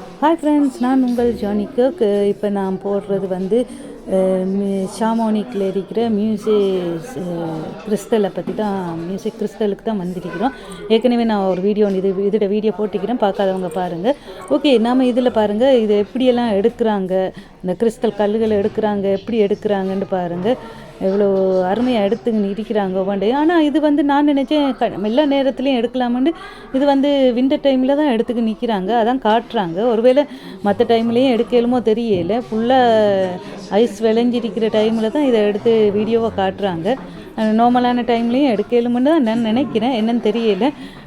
Hi friends நான் உங்கள் Johnny இப்போ நான் போடுறது வந்து ஷாமோனிக்கில் இருக்கிற மியூசிக் கிறிஸ்டலை பற்றி தான் மியூசிக் கிறிஸ்டலுக்கு தான் வந்திருக்கிறோம். ஏற்கனவே நான் ஒரு வீடியோ இது இதோட வீடியோ போட்டிக்கிறேன் பார்க்காதவங்க பாருங்கள் ஓகே நாம் இதில் பாருங்கள் இது எப்படியெல்லாம் எடுக்கிறாங்க? இந்த கிறிஸ்டல் கல்லுகளை எடுக்கிறாங்க எப்படி எடுக்கிறாங்கன்னு பாருங்கள் எவ்வளோ அருமையாக எடுத்துக்கின்னு இருக்கிறாங்க ஒவ்வொன்றே ஆனால் இது வந்து நான் நினச்சேன் க எல்லா நேரத்துலையும் எடுக்கலாமென்னு இது வந்து விண்டர் டைமில் தான் எடுத்துக்கு நிற்கிறாங்க அதான் காட்டுறாங்க. ஒருவேளை மற்ற டைம்லேயும் எடுக்கலுமோ தெரியல ஃபுல்லாக ஐஸ் விளைஞ்சிருக்கிற டைமில் தான் இதை எடுத்து வீடியோவை காட்டுறாங்க. நார்மலான டைம்லேயும் எடுக்கலுமுன்னு தான் நான் நினைக்கிறேன். என்னன்னு தெரியல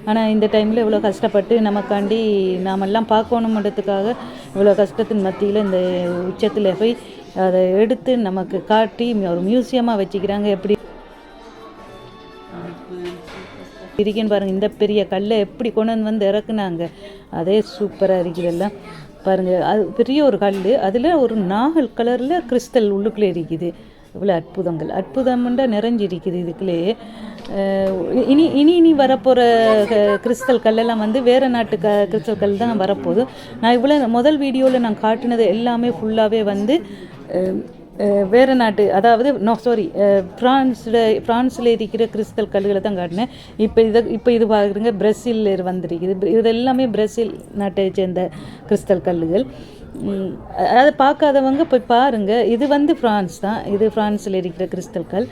ஆனால் இந்த டைமில் இவ்வளோ கஷ்டப்பட்டு நமக்காண்டி நாமெல்லாம் பார்க்கணுன்றதுக்காக இவ்வளோ கஷ்டத்தின் மத்தியில் இந்த உச்சத்தில் போய் அதை எடுத்து நமக்கு காட்டி ஒரு மியூசியமாக வச்சுக்கிறாங்க. எப்படி இருக்கேன்னு பாருங்கள் இந்த பெரிய கல்லை எப்படி கொண்டு வந்து வந்து இறக்குனாங்க. அதே சூப்பராக இருக்குதெல்லாம் பாருங்கள் அது பெரிய ஒரு கல் அதில் ஒரு நாகல் கலரில் கிறிஸ்டல் உள்ளுக்குள்ளே இருக்குது. இவ்வளோ அற்புதங்கள். அற்புதம்ண்டா நிறைஞ்சிருக்குது இதுக்குள்ளேயே இனி இனி இனி வரப்போகிற கிறிஸ்தல் கல்லெல்லாம் வந்து வேறு நாட்டு க கிறிஸ்தல் கல் தான் வரப்போகுது. நான் இவ்வளோ முதல் வீடியோவில் நான் காட்டினது எல்லாமே ஃபுல்லாகவே வந்து வேறு நாட்டு அதாவது நோ சாரி ஃப்ரான்ஸில் ஃப்ரான்ஸில் இருக்கிற கிறிஸ்தல் கல்லுகளை தான் காட்டினேன். இப்போ இதை இப்போ இது பாருங்க பிரசில் வந்திருக்குது. இது எல்லாமே பிரசில் நாட்டை சேர்ந்த கிறிஸ்தல் கல்லுகள். அதை பார்க்காதவங்க போய் பாருங்கள் இது வந்து ஃப்ரான்ஸ் தான். இது ஃப்ரான்ஸில் இருக்கிற கிறிஸ்டல்கள்.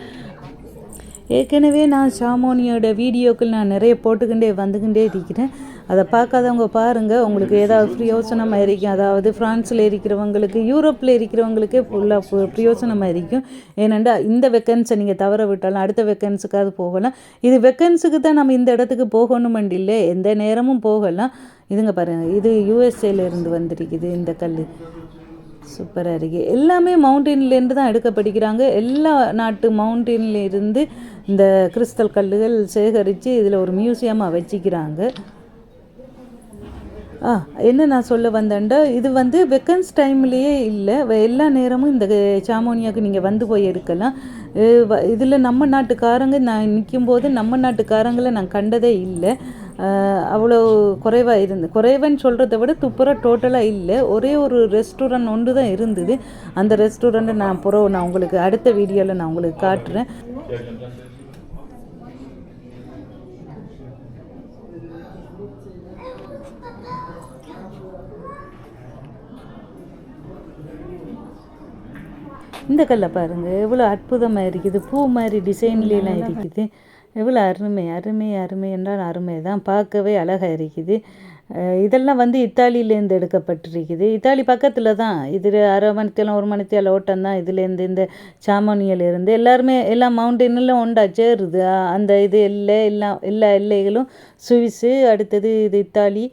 ஏற்கனவே நான் ஷாமோனியோட வீடியோக்கள் நான் நிறைய போட்டுக்கிட்டே வந்துக்கிட்டே இருக்கிறேன். அதை பார்க்காதவங்க பாருங்கள் உங்களுக்கு ஏதாவது பிரயோசனமாக இருக்கும் அதாவது ஃப்ரான்ஸில் இருக்கிறவங்களுக்கு யூரோப்பில் இருக்கிறவங்களுக்கே ஃபுல்லாக பிரயோசனமாக இருக்கும் ஏனெண்டா இந்த வெக்கன்ஸை நீங்கள் தவற விட்டாலும் அடுத்த வெக்கன்ஸுக்காவது போகலாம். இது வெக்கன்ஸுக்கு தான் நம்ம இந்த இடத்துக்கு போகணுமெண்டு இல்லை. எந்த நேரமும் போகலாம். இதுங்க பாருங்கள் இது யூஎஸ்ஏலேருந்து வந்திருக்குது இந்த கல் சூப்பராக இருக்குது எல்லாமே மவுண்டெயின்லேருந்து தான் எடுக்கப்படுகிறாங்க. எல்லா நாட்டு மவுண்டெயின்லேருந்து இந்த கிறிஸ்டல் கல்லுகள் சேகரித்து இதில் ஒரு மியூசியமாக வச்சுக்கிறாங்க. ஆ என்ன நான் சொல்ல வந்தேன்டா? இது வந்து வெக்கன்ஸ் டைம்லேயே இல்லை. எல்லா நேரமும் இந்த சாமோனியாவுக்கு நீங்கள் வந்து போய் எடுக்கலாம். இதில் நம்ம நாட்டுக்காரங்க நான் நிற்கும்போது நம்ம நாட்டுக்காரங்களை நான் கண்டதே இல்லை. அவ்வளோ குறைவாக இருந்து குறைவன்னு சொல்கிறத விட துப்புரா டோட்டலாக இல்லை. ஒரே ஒரு ரெஸ்டாரண்ட் ஒன்று தான் இருந்தது. அந்த ரெஸ்டாரண்ட்டை நான் புறம் நான் உங்களுக்கு அடுத்த வீடியோவில் நான் உங்களுக்கு காட்டுறேன். இந்த கல்லை பாருங்கள் எவ்வளோ அற்புதமாக இருக்குது. பூ மாதிரி டிசைன்லாம் இருக்குது. எவ்வளோ அருமை அருமை அருமை என்றால் அருமை தான். பார்க்கவே அழகாக இருக்குது. இதெல்லாம் வந்து இத்தாலியிலேருந்து எடுக்கப்பட்டிருக்குது. இத்தாலி பக்கத்தில் தான். இது அரை மணித்தெல்லாம் ஒரு மணித்தேல ஓட்டம் தான். இதுலேருந்து இந்த சாமானியிலேருந்து எல்லாருமே எல்லா மவுண்டெயினிலும் உண்டா சேருது. அந்த இது எல்லை எல்லாம் எல்லா எல்லைகளும் சுவிஸு அடுத்தது இது இத்தாலி.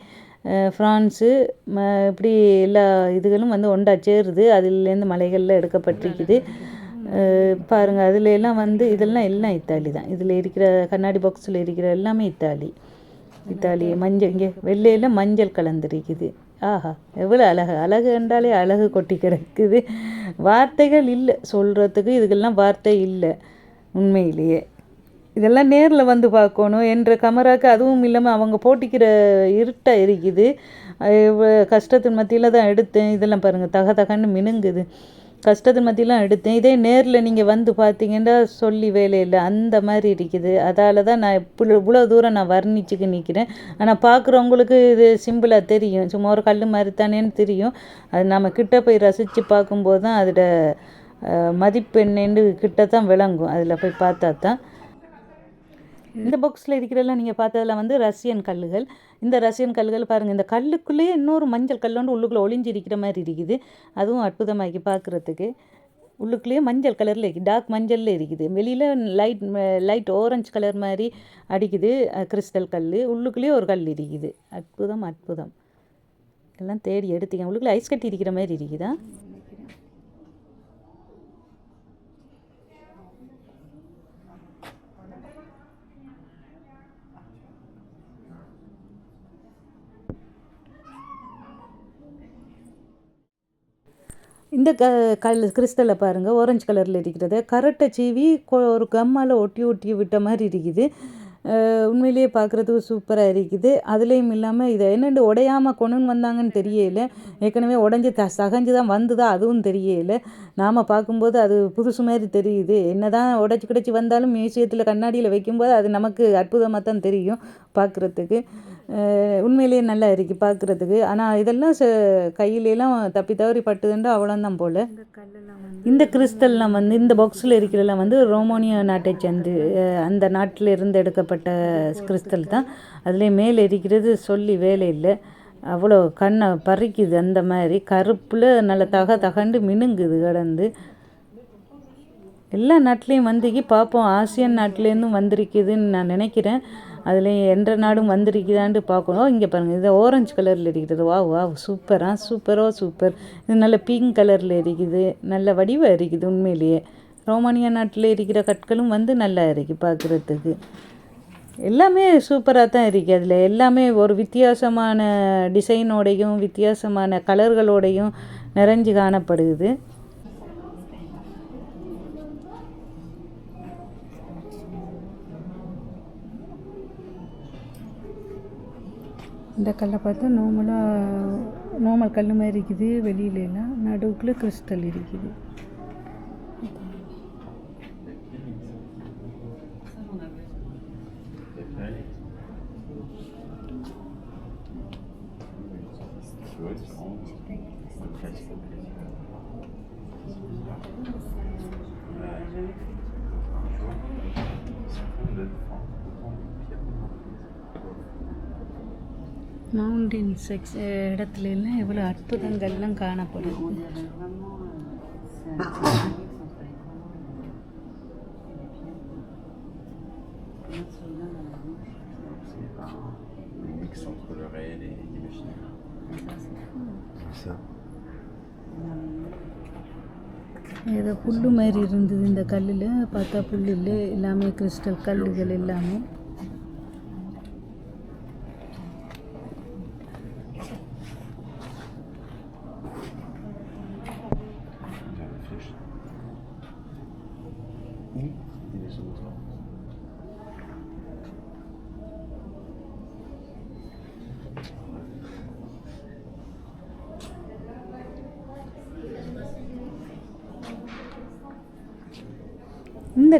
ஃப்ரான்ஸு ம இப்படி எல்லா இதுகளும் வந்து ஒன்றா சேருது. அதுலேருந்து மலைகளில் எடுக்கப்பட்டிருக்குது. பாருங்கள் அதில் எல்லாம் வந்து இதெல்லாம் எல்லாம் இத்தாலி தான். இதில் இருக்கிற கண்ணாடி பாக்ஸில் இருக்கிற எல்லாமே இத்தாலி. இத்தாலி மஞ்சள் இங்கே வெள்ளையில் மஞ்சள் கலந்துருக்குது. ஆஹா எவ்வளோ அழகு. அழகு என்றாலே அழகு கொட்டி கிடக்குது. வார்த்தைகள் இல்லை. சொல்கிறதுக்கு இதுக்கெல்லாம் வார்த்தை இல்லை. உண்மையிலேயே. இதெல்லாம் நேரில் வந்து பார்க்கணும் என்ற கமராக்கு அதுவும் இல்லாமல் அவங்க போட்டிக்கிற இருட்டாக இருக்குது. கஷ்டத்தின் மத்தியில் தான் எடுத்தேன். இதெல்லாம் பாருங்கள் தக தகன்னு மினுங்குது. கஷ்டத்தின் மத்தியெல்லாம் எடுத்தேன். இதே நேரில் நீங்கள் வந்து பார்த்தீங்கன்னா சொல்லி வேலை இல்லை அந்த மாதிரி இருக்குது. அதால் தான் நான் இப்படி இவ்வளோ தூரம் நான் வர்ணிச்சுக்கு நிற்கிறேன் ஆனால் பார்க்குறவங்களுக்கு இது சிம்பிளாக தெரியும். சும்மா ஒரு கல் மாதிரி தானேன்னு தெரியும். அது நம்ம கிட்ட போய் ரசித்து பார்க்கும்போது தான் அதோட மதிப்பு என்னன்னு கிட்ட தான் விளங்கும். அதில் போய் பார்த்தா தான். இந்த பாக்ஸில் இருக்கிறதெல்லாம் நீங்கள் பார்த்ததெல்லாம் வந்து ரஷ்யன் கல்லுகள். இந்த ரஷ்யன் கல்லுகள் பாருங்கள் இந்த கல்லுக்குள்ளேயே இன்னொரு மஞ்சள் கல்லோண்டு உள்ளுக்குள்ளே ஒளிஞ்சு இருக்கிற மாதிரி இருக்குது. அதுவும் அற்புதமாக்கி பார்க்குறதுக்கு. உள்ளுக்குள்ளேயே மஞ்சள் கலரில் இருக்குது டார்க் மஞ்சளில் இருக்குது. வெளியில் லைட் லைட் ஓரஞ்சு கலர் மாதிரி அடிக்குது கிறிஸ்டல் கல் உள்ளுக்குள்ளேயே ஒரு கல் இருக்குது. அற்புதம் அற்புதம். எல்லாம் தேடி எடுத்தீங்க. உள்ளுக்குள்ளே ஐஸ் கட்டி இருக்கிற மாதிரி இருக்குதா? இந்த க கல் கிறிஸ்டலை பாருங்கள் ஆரஞ்சு கலரில் இருக்கிறது. கரட்டை சீவி ஒரு கம்மால் ஒட்டி ஒட்டி விட்ட மாதிரி இருக்குது. உண்மையிலேயே பார்க்குறதுக்கு சூப்பராக இருக்குது. அதுலேயும் இல்லாமல் இதை என்னென்று உடையாமல் கொண்டு வந்தாங்கன்னு தெரியல. ஏற்கனவே உடஞ்சி த சகஞ்சு தான் வந்துதா அதுவும் தெரியல. நாம் பார்க்கும்போது அது புதுசு மாதிரி தெரியுது. என்ன தான் உடச்சி கிடச்சி வந்தாலும் மியூசியத்தில் கண்ணாடியில் வைக்கும்போது அது நமக்கு அற்புதமாக தான் தெரியும் பார்க்குறதுக்கு உண்மையிலேயே நல்லா இருக்கு பார்க்குறதுக்கு. ஆனால் இதெல்லாம் கையிலெல்லாம் தப்பி தவறி பட்டுதுண்டா அவ்வளோதான் போல். இந்த கிறிஸ்டல்லாம் வந்து இந்த பாக்ஸில் இருக்கிறதெல்லாம் வந்து ரோமானியா நாட்டை சேர்ந்து அந்த நாட்டில் இருந்து எடுக்கப்பட்ட கிறிஸ்டல் தான். அதிலே மேலே இருக்கிறது சொல்லி வேலை இல்லை. அவ்வளோ கண்ணை பறிக்குது அந்த மாதிரி. கருப்பில் நல்ல தக தகண்டு மினுங்குது கடந்து. எல்லா நாட்டிலையும் வந்திக்கி பார்ப்போம் ஆசியன் நாட்டிலேருந்தும் வந்திருக்குதுன்னு நான் நினைக்கிறேன். அதில் என்ற நாடும் வந்திருக்குதான்ட்டு பார்க்கணும். இங்கே பாருங்கள் இது ஆரஞ்சு கலரில் இருக்கிறது வா வா சூப்பராக சூப்பரோ சூப்பர் இது நல்ல பிங்க் கலரில் இருக்குது. நல்ல வடிவாக இருக்குது உண்மையிலேயே. ரோமானியா நாட்டில் இருக்கிற கற்களும் வந்து நல்லா இருக்குது பார்க்குறதுக்கு. எல்லாமே சூப்பராக தான் இருக்குது அதில். எல்லாமே ஒரு வித்தியாசமான டிசைனோடையும் வித்தியாசமான கலர்களோடையும் நிறைஞ்சு காணப்படுது. இந்த கல்லை பார்த்தா நார்மலாக நார்மல் கல் மாதிரி இருக்குது வெளியிலலாம் நடுவுக்குள்ளே கிறிஸ்டல் இருக்குது. செக்ஸ் eh, இடத்துல எல்லாம் எவ்வளோ அற்புதங்கள்லாம் காணப்படுது ஏதோ புல் மாதிரி இருந்தது இந்த கல்லில் பார்த்தா புல் இல்லை எல்லாமே கிறிஸ்டல் கல்லுகள் எல்லாமே.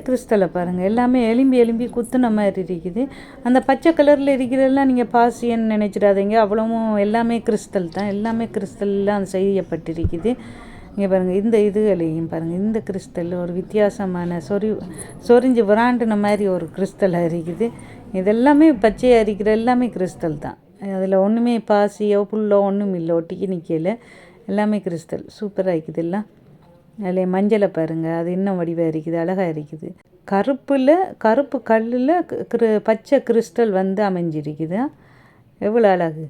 கிறிஸ்டலை பாருங்கள் எல்லாமே எலும்பி எலும்பி குத்துன மாதிரி இருக்குது. அந்த பச்சை கலரில் இருக்கிறதெல்லாம் நீங்கள் பாசியன்னு நினச்சிடாதீங்க. அவ்வளவும் எல்லாமே கிறிஸ்டல் தான். எல்லாமே கிறிஸ்டல்லாம் செய்யப்பட்டிருக்குது. இங்கே பாருங்கள் இந்த இதுகளையும் பாருங்கள் இந்த கிறிஸ்டல் ஒரு வித்தியாசமான சொறி சொரிஞ்சு விராண்டின மாதிரி ஒரு கிறிஸ்டலாக இருக்குது. இதெல்லாமே பச்சையாக இருக்கிற எல்லாமே கிறிஸ்டல் தான். அதில் ஒன்றுமே பாசியோ புல்லோ ஒன்றும் இல்லை ஒட்டிக்கு நிற்கல எல்லாமே கிறிஸ்டல் சூப்பராக இருக்குது எல்லாம். அதில் மஞ்சளை பாருங்கள் அது இன்னும் வடிவாக இருக்குது அழகாக இருக்குது. கருப்பில் கருப்பு கல்லில் கிரு பச்சை கிறிஸ்டல் வந்து அமைஞ்சிருக்குது. எவ்வளோ அழகு.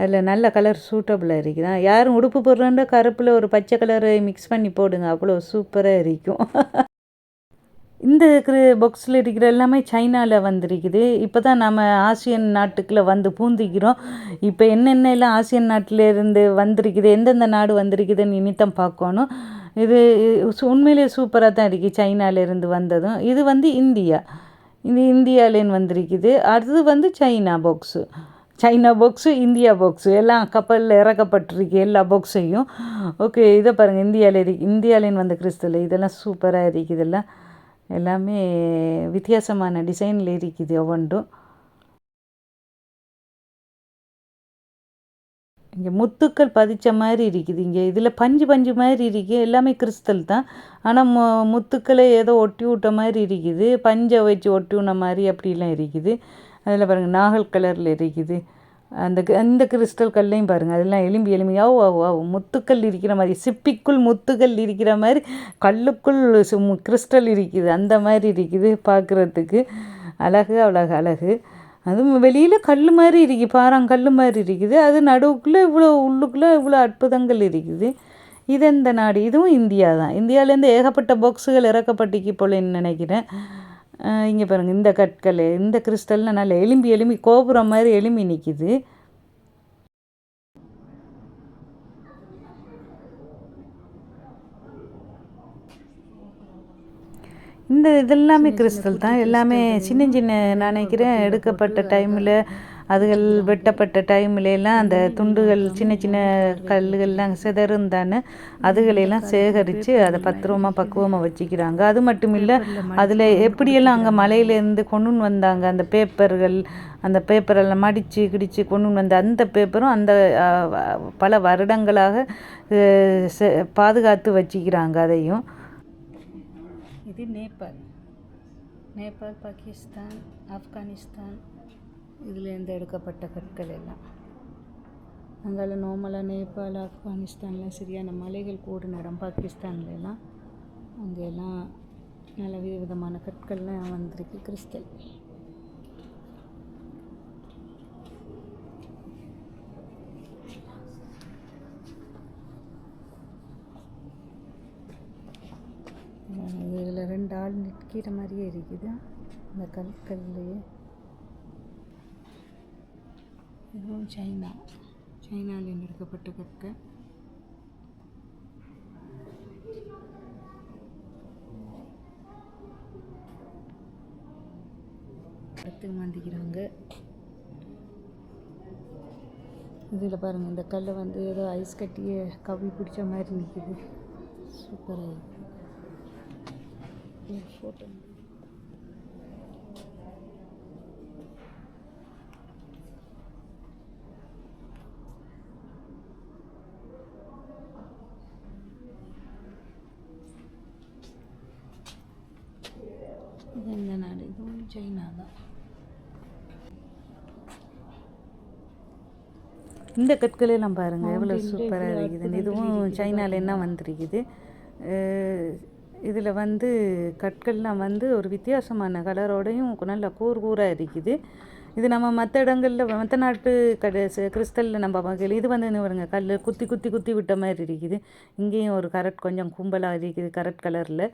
அதில் நல்ல கலர் சூட்டபுளாக இருக்குதா. யாரும் உடுப்பு போடுறோன்ற கருப்பில் ஒரு பச்சை கலரை மிக்ஸ் பண்ணி போடுங்க அவ்வளோ சூப்பராக இருக்கும். இந்த இருக்கிற பாக்ஸில் இருக்கிற எல்லாமே சைனாவில் வந்திருக்குது. இப்போ தான் நம்ம ஆசியன் நாட்டுக்குள்ளே வந்து பூந்திக்கிறோம். இப்போ என்னென்ன எல்லாம் ஆசியன் நாட்டில் இருந்து வந்திருக்குது எந்தெந்த நாடு வந்திருக்குதுன்னு இனித்தான் பார்க்கணும். இது சு- உண்மையிலேயே சூப்பராக தான் இருக்குது சைனாலேருந்து வந்ததும். இது வந்து இந்தியா. இது இந்தியாலேருந்து வந்திருக்குது. அடுத்தது வந்து China box China box India box எல்லாம் கப்பலில் இறக்கப்பட்டிருக்கு எல்லா பாக்ஸையும் ஓகே இதை பாருங்கள் இந்தியாவில் இருக்கு. இந்தியாவிலேருந்து வந்த கிறிஸ்தல் இதெல்லாம் சூப்பராக இருக்குது இதெல்லாம் எல்லாமே வித்தியாசமான டிசைனில் இருக்குது ஒவ்வொன்றும். இங்கே முத்துக்கள் பதிச்ச மாதிரி இருக்குது. இங்கே இதில் பஞ்சு பஞ்சு மாதிரி இருக்குது எல்லாமே கிறிஸ்டல் தான். ஆனால் மு முத்துக்களை ஏதோ ஒட்டி விட்ட மாதிரி இருக்குது. பஞ்சை வச்சு ஒட்டி விட்ட மாதிரி அப்படிலாம் இருக்குது. அதில் பாருங்கள் நாகல் கலரில் இருக்குது. அந்த க- அந்த கிறிஸ்டல் கல்லையும் பாருங்கள் அதெல்லாம் எலும்பி எலும்பியாக ஓ ஓ முத்துக்கள் இருக்கிற மாதிரி சிப்பிக்குள் முத்துக்கள் இருக்கிற மாதிரி கல்லுக்குள் மு- கிறிஸ்டல் இருக்குது. அந்த மாதிரி இருக்குது பார்க்குறதுக்கு. அழகு அவ்வளோ அழகு. அதுவும் வெளியில் கல் மாதிரி இருக்குது. பாறாங்கல் மாதிரி இருக்குது. அது நடுவுக்குள்ளே இவ்வளோ உள்ளுக்குள்ளே இவ்வளோ அற்புதங்கள் இருக்குது. இது எந்த நாடு? இதுவும் இந்தியா தான். இந்தியாவிலேருந்து ஏகப்பட்ட பாக்ஸுகள் இறக்கப்பட்டிக்கு போலன்னு நினைக்கிறேன். இங்கே பாருங்கள் இந்த கற்கள் இந்த கிறிஸ்டல்லாம் நல்லா எலும்பி எலும்பி கோபுரம் மாதிரி எலும்பி நிற்கிது இந்த இதெல்லாமே கிறிஸ்டல் தான் எல்லாமே சின்ன சின்ன நான் நினைக்கிறேன் எடுக்கப்பட்ட டைமில் அதுகள் வெட்டப்பட்ட டைம்ல எல்லாம் அந்த துண்டுகள் சின்ன சின்ன கல்லுகள்லாம் சிதறுந்தானே அதுகளெல்லாம் சேகரித்து அதை பத்திரமா பக்குவமாக வச்சுக்கிறாங்க அது மட்டும் இல்லை அதில் எப்படியெல்லாம் அங்கே மலையிலேருந்து கொண்டு வந்தாங்க அந்த பேப்பர்கள் அந்த பேப்பரெல்லாம் மடித்து கிடிச்சு கொண்டு வந்த அந்த பேப்பரும் அந்த பல வருடங்களாக பாதுகாத்து வச்சுக்கிறாங்க அதையும் இது நேபாள் நேபாள் பாகிஸ்தான் ஆப்கானிஸ்தான் இதுலேருந்து எடுக்கப்பட்ட கற்கள் எல்லாம். அங்கால நார்மலாக நேபாள் ஆப்கானிஸ்தான்லாம் சரியான மலைகள் கூடின இடம் பாகிஸ்தான்லாம் எல்லாம் அங்கெல்லாம் நல்ல விதவிதமான கற்கள்லாம் வந்திருக்கு கிறிஸ்டல் இதில் ரெண்டு ஆள் நிற்கிற மாதிரியே இருக்குது. இந்த கற்கள்லையே இதுவும் சைனா. சைனாவில் எடுக்கப்பட்ட கற்கள் கற்று மாந்திக்கிறாங்க. இதில் பாருங்கள் இந்த கல்லை வந்து ஏதோ ஐஸ் கட்டியே கவி பிடிச்ச மாதிரி நிற்கிது சூப்பராக இருக்குது ஃபோட்டோ இது எந்த நாடு இதுவும் சைனா தான் இந்த கற்கள் எல்லாம் பாருங்கள் எவ்வளோ சூப்பராக இருக்குது. இதுவும் சைனால என்ன வந்திருக்குது? இதில் வந்து கற்கள்லாம் வந்து ஒரு வித்தியாசமான கலரோடையும் நல்ல கூர் கூராக இருக்குது இது நம்ம மற்ற இடங்களில் மற்ற நாட்டு கட கிறிஸ்டலில் நம்ம வகையில் இது வந்து வருங்க பாருங்க கல் குத்தி குத்தி குத்தி விட்ட மாதிரி இருக்குது. இங்கேயும் ஒரு கரட் கொஞ்சம் கும்பலாக இருக்குது கரட் கலரில்.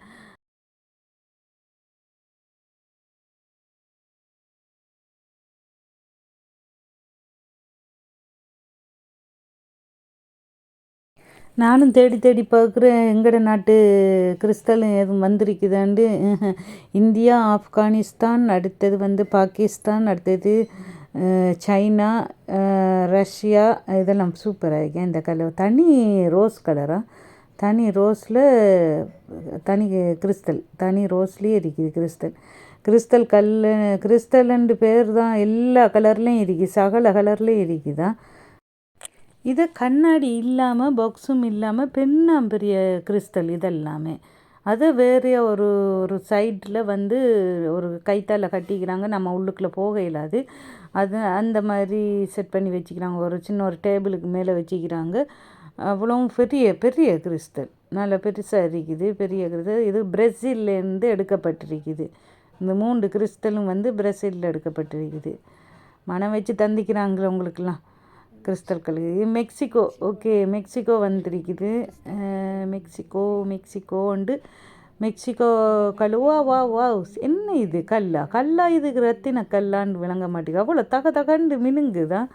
நானும் தேடி தேடி பார்க்குறேன். எங்கட நாட்டு கிறிஸ்தல் எதுவும் வந்திருக்குதாண்டு. இந்தியா ஆப்கானிஸ்தான் அடுத்தது வந்து பாகிஸ்தான் அடுத்தது சைனா ரஷ்யா இதெல்லாம் சூப்பராக இருக்கேன் இந்த கலர் தனி ரோஸ் கலராக தனி ரோஸில் தனி கிறிஸ்தல் தனி ரோஸ்லேயே இருக்குது கிறிஸ்தல். கிறிஸ்தல் கல் கிறிஸ்தலண்டு பேர் தான் எல்லா கலர்லேயும் இருக்குது. சகல கலர்லேயும் இருக்குதான் இது கண்ணாடி இல்லாமல் பாக்ஸும் இல்லாமல் பெண்ணாம்பெரிய கிறிஸ்டல் இதெல்லாமே. அது வேறு ஒரு ஒரு சைடில் வந்து ஒரு கைத்தால கட்டிக்கிறாங்க. நம்ம உள்ளுக்குள்ளே போக இல்லாது அது அந்த மாதிரி செட் பண்ணி வச்சுக்கிறாங்க. ஒரு சின்ன ஒரு டேபிளுக்கு மேலே வச்சுக்கிறாங்க. அவ்வளவும் பெரிய பெரிய கிறிஸ்டல் நல்ல பெருசாக இருக்குது. பெரிய கிறிஸ்டல் இது பிரசில்லேருந்து எடுக்கப்பட்டிருக்குது. இந்த மூன்று கிறிஸ்டலும் வந்து பிரசிலில் எடுக்கப்பட்டிருக்குது. மனம் வச்சு தந்திக்கிறாங்களே உங்களுக்கெல்லாம். கிறிஸ்தல் கல் இது மெக்சிகோ. ஓகே மெக்சிகோ வந்திருக்குது. மெக்சிகோ மெக்சிகோ மெக்சிகோண்டு. மெக்சிகோ கல் வா வா வா. என்ன இது? கல்லா? கல்லா இது ரத்தின கல்லான்னு விளங்க மாட்டேங்குது. அவ்வளோ தக தகண்டு மினுங்குதான்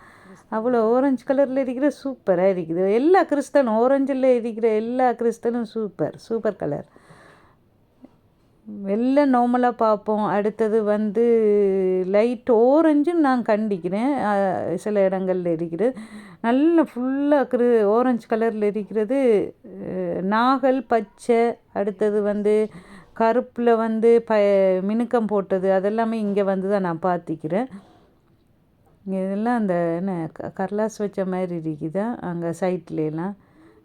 அவ்வளோ ஆரஞ்சு கலரில் இருக்கிற சூப்பராக இருக்குது. எல்லா கிறிஸ்தனும் ஓரஞ்சில் இருக்கிற எல்லா கிறிஸ்தனும் சூப்பர் சூப்பர் கலர் வெள்ளை நார்மலாக பார்ப்போம். அடுத்தது வந்து லைட் ஓரஞ்சும் நான் கண்டிக்கிறேன். சில இடங்களில் இருக்கிறது. நல்ல ஃபுல்லாக கிரு ஓரஞ்சு கலரில் இருக்கிறது. நாகல் பச்சை அடுத்தது வந்து கருப்பில் வந்து ப மினுக்கம் போட்டது. அதெல்லாமே இங்கே வந்து தான் நான் பார்த்திக்கிறேன். இதெல்லாம் அந்த என்ன க- கர்லாஸ் வச்ச மாதிரி இருக்குதா. அங்கே சைட்லலாம்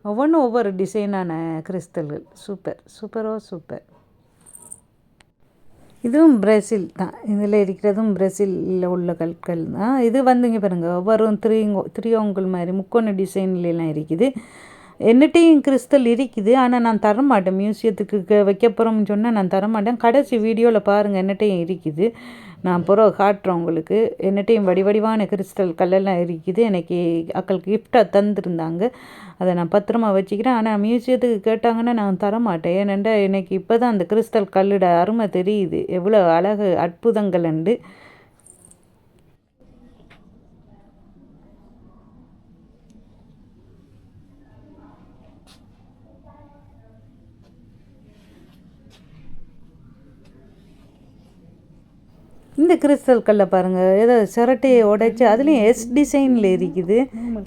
ஒவ்வொன்றும் ஒவ்வொரு டிசைனான கிறிஸ்தல்கள் சூப்பர் சூப்பரோ சூப்பர் இதுவும் பிரேசில் தான். இதில் இருக்கிறதும் பிரேசிலில் உள்ள கற்கள் தான். இது வந்துங்க பாருங்கள் ஒவ்வொரு த்ரீங்கோ த்ரீயோங்கல் மாதிரி முக்கோண டிசைன்லாம் இருக்குது. என்னட்டையும் கிறிஸ்தல் இருக்குது. ஆனால் நான் தரமாட்டேன் மியூசியத்துக்கு வைக்க போகிறோம்னு சொன்னால் நான் தர மாட்டேன். கடைசி வீடியோவில் பாருங்கள் என்னட்டையும் இருக்குது. நான் பிறகு காட்டுறேன் உங்களுக்கு. என்னட்டையும் வடிவடிவான கிறிஸ்டல் கல்லெல்லாம் இருக்குது. எனக்கு அக்களுக்கு கிஃப்டாக தந்துருந்தாங்க. அதை நான் பத்திரமா வச்சுக்கிறேன். ஆனால் மியூசியத்துக்கு கேட்டாங்கன்னா நான் தர மாட்டேன் எனக்கு இப்போ தான் அந்த கிறிஸ்டல் கல்லோட அருமை தெரியுது. எவ்வளோ அழகு அற்புதங்கள் உண்டு. இந்த கிறிஸ்டல் கல்லை பாருங்கள் ஏதோ சிரட்டையை உடைச்சி அதுலேயும் எஸ் டிசைனில் இருக்குது.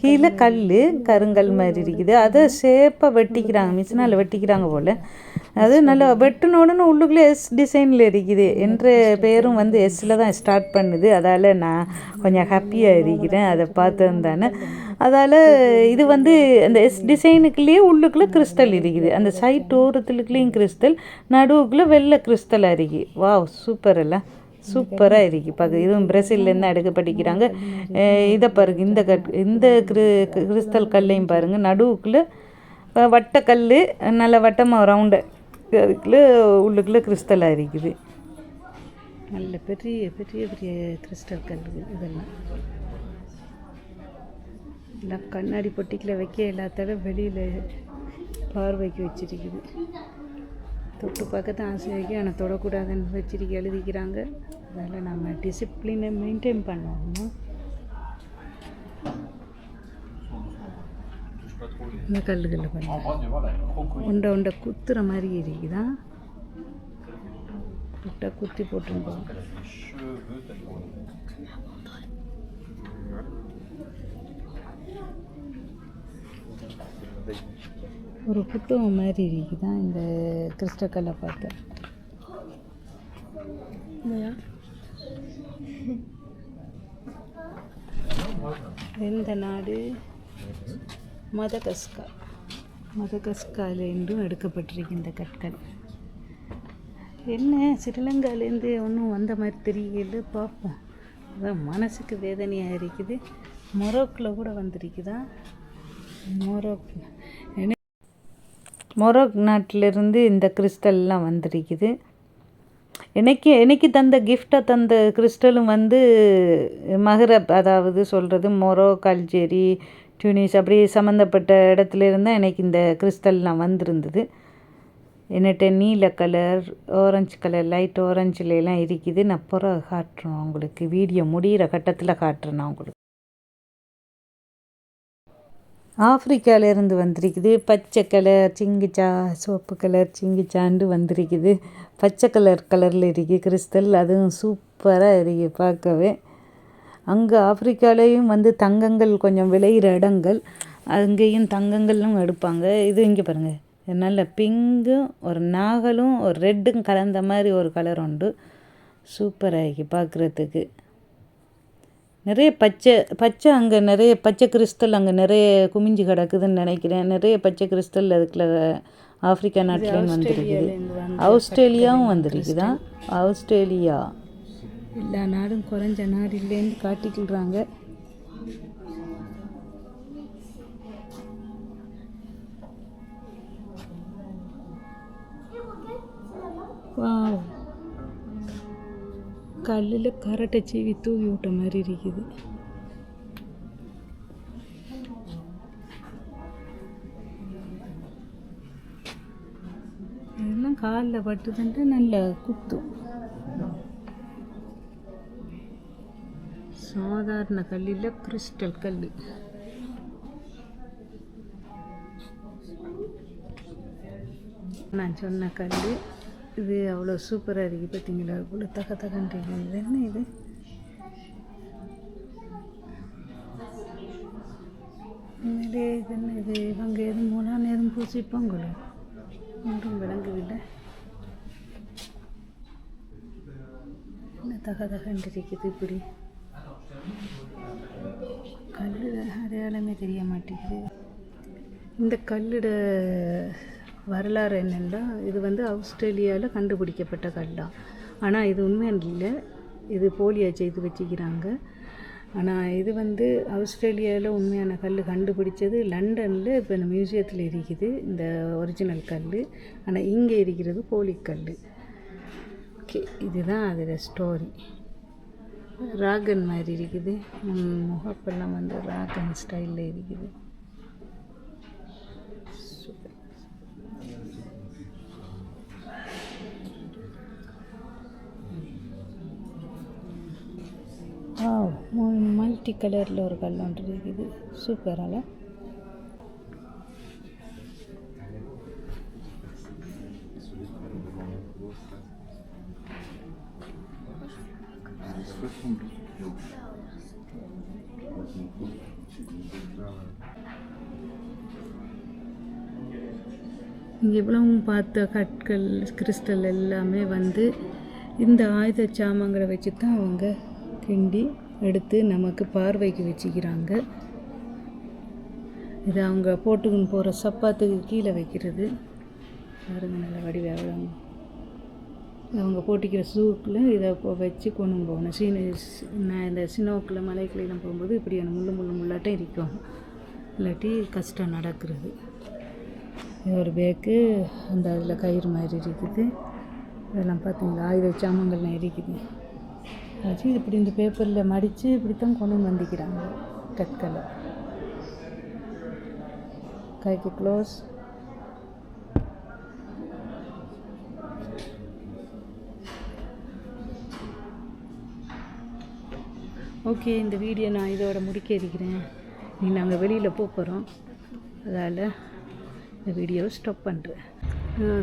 கீழே கல் கருங்கல் மாதிரி இருக்குது. அதை ஷேப்பாக வெட்டிக்கிறாங்க. மிஷினால் வெட்டிக்கிறாங்க போல். அது நல்லா வெட்டின உடனே உள்ளுக்குள்ளே எஸ் டிசைனில் இருக்குது. என்ற பேரும் வந்து எஸ்ஸில் தான் ஸ்டார்ட் பண்ணுது. அதால் நான் கொஞ்சம் ஹாப்பியாக இருக்கிறேன். அதை பார்த்தேன் தானே அதால் இது வந்து அந்த எஸ் டிசைனுக்குள்ளேயே உள்ளுக்குள்ளே கிறிஸ்டல் இருக்குது. அந்த சைட் ஓரத்துலுக்குள்ளேயும் கிறிஸ்டல் நடுவுக்குள்ளே வெள்ளை கிறிஸ்டலாக இருக்குது. வா சூப்பர் எல்லாம். சூப்பராக இருக்கு. பார்க்க இதுவும் பிரசில்லேருந்து அடுக்க படிக்கிறாங்க. இதை பாருங்க இந்த கட் இந்த கிரு கிறிஸ்தல் கல்லையும் பாருங்கள் நடுவுக்குள்ளே வட்டக்கல் நல்ல வட்டமாக ரவுண்டு அதுக்குள்ளே உள்ளுக்குள்ளே கிறிஸ்தலாக இருக்குது. நல்ல பெரிய பெரிய பெரிய கிறிஸ்டல் கல் இதெல்லாம். எல்லாம் கண்ணாடி பொட்டிக்கில் வைக்க எல்லாத்தோட வெளியில் பார்வைக்கு வச்சிருக்குது. தொட்டு பார்க்க ஆசை வைக்க ஆனால் தொடக்கூடாதுன்னு வச்சிருக்க எழுதிக்கிறாங்க. அதனால் நம்ம டிசிப்ளினை மெயின்டைன் பண்ணணும். இந்த கல்லுகளில் பண்ண உண்டை உண்டை குத்துற மாதிரி இருக்குதா? விட்டா குத்தி போட்டுருப்போம் ஒரு புத்தகம் மாதிரி இருக்குதா? இந்த கிறிஸ்டல் கல்லை பார்த்து. எந்த நாடு? மதகஸ்கா. மதகஸ்காலேருந்தும் எடுக்கப்பட்டிருக்கு இந்த கற்கள். என்ன ஸ்ரீலங்காலேருந்து ஒன்றும் வந்த மாதிரி தெரியல பார்ப்போம். அதான் மனசுக்கு வேதனையாக இருக்குது. மொரோக்கில் கூட வந்திருக்குதா? மொரோக் என்ன மொரோக் நாட்டிலிருந்து இந்த கிறிஸ்டல்லாம் வந்திருக்குது. எனக்கு எனக்கு தந்த கிஃப்டை தந்த கிறிஸ்டலும் வந்து மஹரப் அதாவது சொல்கிறது மொரோக் அல்ஜேரி டியூனிஸ் அப்படி சம்மந்தப்பட்ட இடத்துல இருந்தால் எனக்கு இந்த கிறிஸ்டல்லாம் வந்திருந்தது. என்னட்ட நீல கலர் ஆரஞ்சு கலர் லைட் ஆரஞ்சுலாம் இருக்குது. நான் புற காட்டுறேன் உங்களுக்கு. வீடியோ முடிகிற கட்டத்தில் காட்டுறேன் நான் உங்களுக்கு. ஆப்பிரிக்காவிலேருந்து வந்திருக்குது. பச்சை கலர் சிங்கிச்சா சிவப்பு கலர் சிங்கிச்சாண்டு வந்திருக்குது. பச்சை கலர் கலரில் இருக்குது கிறிஸ்டல். அதுவும் சூப்பராக இருக்குது பார்க்கவே. அங்கே ஆப்பிரிக்காலேயும் வந்து தங்கங்கள் கொஞ்சம் விளையிற இடங்கள். அங்கேயும் தங்கங்களும் எடுப்பாங்க. இது இங்கே பாருங்கள் நல்ல பிங்கும் ஒரு நாகலும் ஒரு ரெட்டும் கலந்த மாதிரி ஒரு கலர் உண்டு. சூப்பராக இருக்குது பார்க்குறதுக்கு. நிறைய பச்சை பச்சை அங்கே நிறைய பச்சை கிறிஸ்டல் அங்கே நிறைய குமிஞ்சு கிடக்குதுன்னு நினைக்கிறேன். நிறைய பச்சை கிறிஸ்டல் அதுக்குள்ள ஆப்பிரிக்கா நாட்டிலேயும் வந்திருக்குது. ஆஸ்திரேலியாவும் வந்திருக்குதா? ஆஸ்திரேலியா. எல்லா நாடும் குறைஞ்ச நாடு இல்லைன்னு காட்டிக்கிறாங்க வாவ். கல்லில் கரட்டை சீவி தூவி விட்ட மாதிரி இருக்குது. இதெல்லாம் காலில் பட்டுதுன்ட்டு நல்ல குத்தும் சாதாரண கல்லில் கிறிஸ்டல் கல் நான் சொன்ன கல் இது அவ்வளோ சூப்பராக இருக்குது பார்த்தீங்களா? இவ்வளோ தக தகன்றது இது என்ன இது? உண்மையிலே இது என்ன இது? இவங்க எதுவும் மூலான எதுவும் பூசிப்பாங்களோ? ஒன்றும் விளங்குவில்லை. என்ன தக தகன்றிருக்குது இப்படி? கல்லு அடையாளமே தெரிய மாட்டேங்குது. இந்த கல்லிட வரலாறு என்னென்னா இது வந்து ஆஸ்திரேலியாவில் கண்டுபிடிக்கப்பட்ட கல்லாம் ஆனால் இது உண்மையான இல்லை இது போலியா செய்து வச்சுக்கிறாங்க. ஆனால் இது வந்து ஆஸ்திரேலியாவில் உண்மையான கல் கண்டுபிடிச்சது லண்டனில் இப்போ இந்த மியூசியத்தில் இருக்குது இந்த ஒரிஜினல் கல். ஆனால் இங்கே இருக்கிறது போலி கல். ஓகே இதுதான் அதோட ஸ்டோரி ராகன் மாதிரி இருக்குது. முகப்பெல்லாம் வந்து ராகன் ஸ்டைலில் இருக்குது. மல்டி கலரில் ஒரு கல் ஒன்று இருக்குது சூப்பராக ressemble. இங்கே இவ்வளவும் பார்த்த கற்கள் கிறிஸ்டல் எல்லாமே வந்து இந்த ஆயுத சாமான்களை வச்சு தான் அவங்க கிண்டி எடுத்து நமக்கு பார்வைக்கு வச்சுக்கிறாங்க. இது அவங்க போட்டுக்குன்னு போகிற சப்பாத்துக்கு கீழே வைக்கிறது. பாருங்கள் நல்ல வடிவாக அவங்க போட்டிக்கிற சூக்கில் இதை வச்சு கொண்டு போகணும். சீன நான் இந்த சினோக்கில் மலைக்கிலாம் போகும்போது இப்படியான முள்ளு முள்ளு முள்ளாட்டம் இருக்கும். இல்லாட்டி கஷ்டம் நடக்கிறது. இது ஒரு பேக்கு. அந்த அதில் கயிறு மாதிரி இருக்குது. இதெல்லாம் பார்த்தீங்களா? ஆயுத சாமங்கள்லாம் இருக்குது வச்சு இப்படி இந்த பேப்பரில் மடித்து இப்படித்தான் கொண்டு வந்திக்கிறாங்க கற்களை. கைக்கு க்ளோஸ் ஓகே இந்த வீடியோ நான் இதோட முடிக்க இருக்கிறேன் நீ நாங்கள் வெளியில் போக போகிறோம் அதால் இந்த வீடியோவை ஸ்டாப் பண்ணுறேன்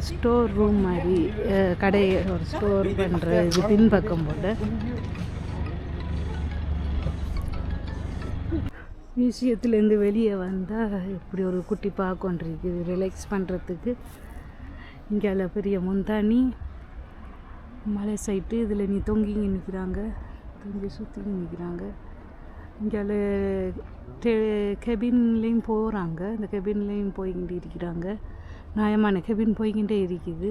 ஸ்டோர் ரூம் மாதிரி கடையை ஒரு ஸ்டோர் பண்ணுற இது பின்பக்கம் போல். மியூசியத்துலேருந்து வெளியே வந்தால் இப்படி ஒரு குட்டி பார்க்கொண்டிருக்குது இருக்குது. ரிலாக்ஸ் பண்ணுறதுக்கு. இங்கே பெரிய முந்தானி மலை சைட்டு இதில் நீ தொங்கிங்க நிற்கிறாங்க. தொங்கி சுற்றி நிற்கிறாங்க. இங்கே கெபின்லேயும் போகிறாங்க. இந்த கெபின்லேயும் போய்கிட்டு இருக்கிறாங்க. நியாயமான கெபின் போய்கிட்டே இருக்குது.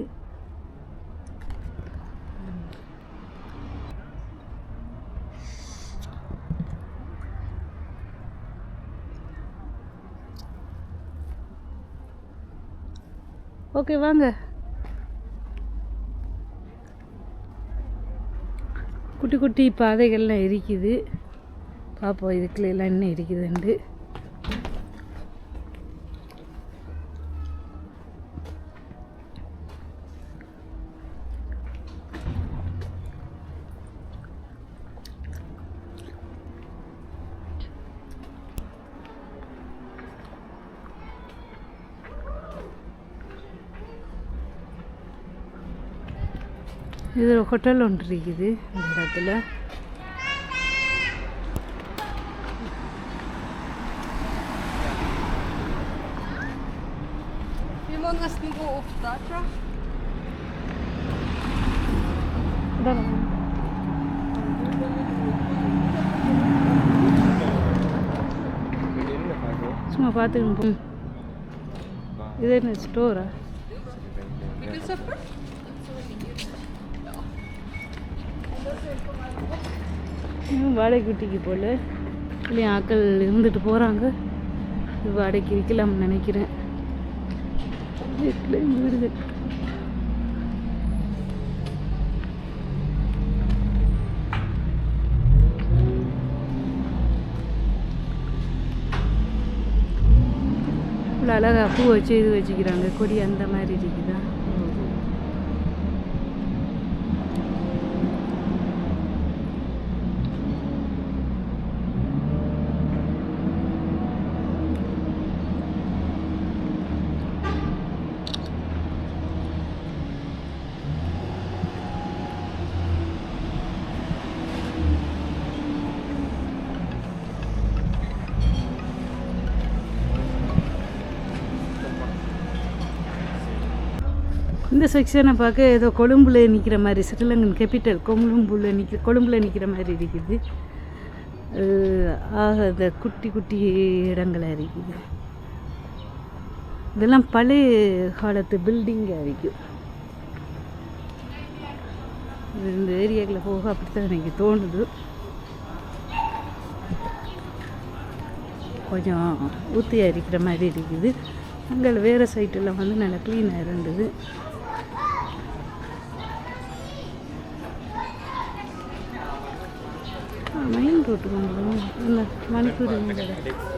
ஓகே வாங்க. குட்டி குட்டி பாதைகள்லாம் இருக்குது. பார்ப்போம் இதுக்குள்ள எல்லாம் என்ன இருக்குதுண்டு இது ஒரு ஹோட்டல் ஒன்று இருக்குது இந்த இடத்துல opp der, tror jeg. சும்மா பார்த்துக்கணும். இது என்ன ஸ்டோரா வாடகை குட்டிக்கு போல். இல்லையா ஆட்கள் இருந்துட்டு போகிறாங்க வாடகைக்கு விற்கலாம்னு நினைக்கிறேன். வீட்டில் வீடு இவ்வளோ அழகா பூ வச்சு இது வச்சுக்கிறாங்க. கொடி அந்த மாதிரி இருக்குதா? இந்த செக்ஷனை பார்க்க ஏதோ கொழும்புல நிற்கிற மாதிரி ஸ்ரீலங்கன் கேபிட்டல் கொழும்புல நிற்க கொழும்புல நிற்கிற மாதிரி இருக்குது. ஆக இந்த குட்டி குட்டி இடங்களாக இருக்குது. இதெல்லாம் பழைய காலத்து பில்டிங்காக இருக்கும். இந்த ஏரியாக்குள்ள போக அப்படித்தான் எனக்கு தோணுது. கொஞ்சம் ஊற்றியாக இருக்கிற மாதிரி இருக்குது. அங்கே வேறு சைட்டெல்லாம் வந்து நல்லா க்ளீனாக இருந்தது. மெயின் ரோட்டுக்கு வந்துடும் இந்த மணிக்கூர்